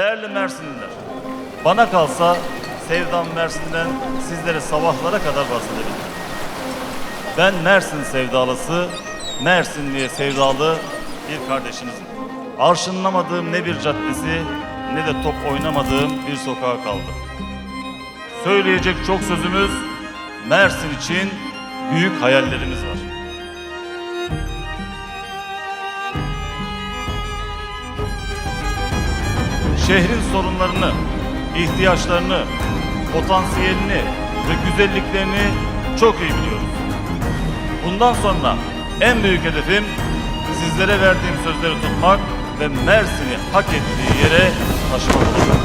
Değerli Mersinliler, bana kalsa Sevdam Mersin'den sizlere sabahlara kadar bahsedebilirim. Ben Mersin sevdalısı, Mersinli'ye sevdalı bir kardeşinizim. Arşınlamadığım ne bir caddesi ne de top oynamadığım bir sokağa kaldı. Söyleyecek çok sözümüz, Mersin için büyük hayallerimiz var. Şehrin sorunlarını, ihtiyaçlarını, potansiyelini ve güzelliklerini çok iyi biliyoruz. Bundan sonra en büyük hedefim sizlere verdiğim sözleri tutmak ve Mersin'i hak ettiği yere taşımak olacak.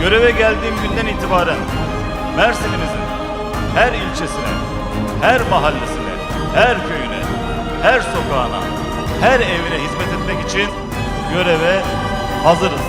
Göreve geldiğim günden itibaren Mersin'imizin her ilçesine, her mahallesine, her köyüne, her sokağına, her evine hizmet etmek için göreve hazırız.